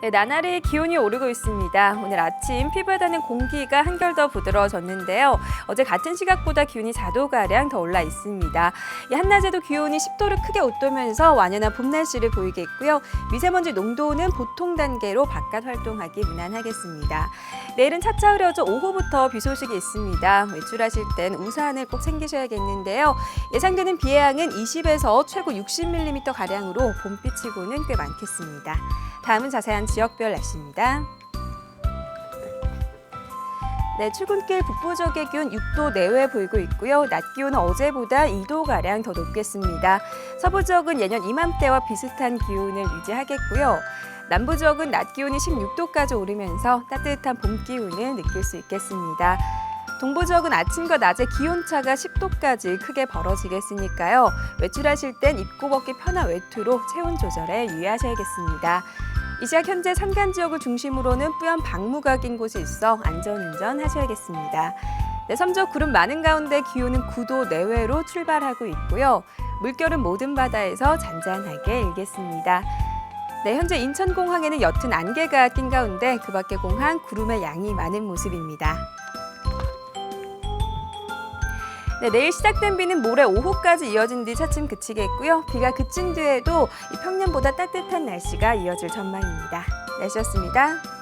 네, 나날이 기온이 오르고 있습니다. 오늘 아침 피부에 닿는 공기가 한결 더 부드러워졌는데요. 어제 같은 시각보다 기온이 4도가량 더 올라 있습니다. 이 한낮에도 기온이 10도를 크게 웃도면서 완연한 봄 날씨를 보이겠고요. 미세먼지 농도는 보통 단계로 바깥 활동하기 무난하겠습니다. 내일은 차차 흐려져 오후부터 비 소식이 있습니다. 외출하실 땐 우산을 꼭 챙기셔야겠는데요. 예상되는 비의 양은 20에서 최고 60mm 가량으로 봄비치고는 꽤 많겠습니다. 다음은 자세한 지역별 날씨입니다. 네, 출근길 북부 지역의 기온 6도 내외 보이고 있고요. 낮 기온은 어제보다 2도 가량 더 높겠습니다. 서부 지역은 예년 이맘때와 비슷한 기온을 유지하겠고요. 남부 지역은 낮 기온이 16도까지 오르면서 따뜻한 봄 기운을 느낄 수 있겠습니다. 동부 지역은 아침과 낮에 기온차가 10도까지 크게 벌어지겠으니까요. 외출하실 땐 입고 벗기 편한 외투로 체온 조절에 유의하셔야겠습니다. 이 시각 현재 산간 지역을 중심으로는 뿌연 방무가 낀 곳이 있어 안전운전 하셔야겠습니다. 네, 섬적 구름 많은 가운데 기온은 9도 내외로 출발하고 있고요. 물결은 모든 바다에서 잔잔하게 일겠습니다. 네, 현재 인천공항에는 옅은 안개가 낀 가운데 그 밖의 공항 구름의 양이 많은 모습입니다. 네, 내일 시작된 비는 모레 오후까지 이어진 뒤 차츰 그치겠고요. 비가 그친 뒤에도 이 평년보다 따뜻한 날씨가 이어질 전망입니다. 날씨였습니다.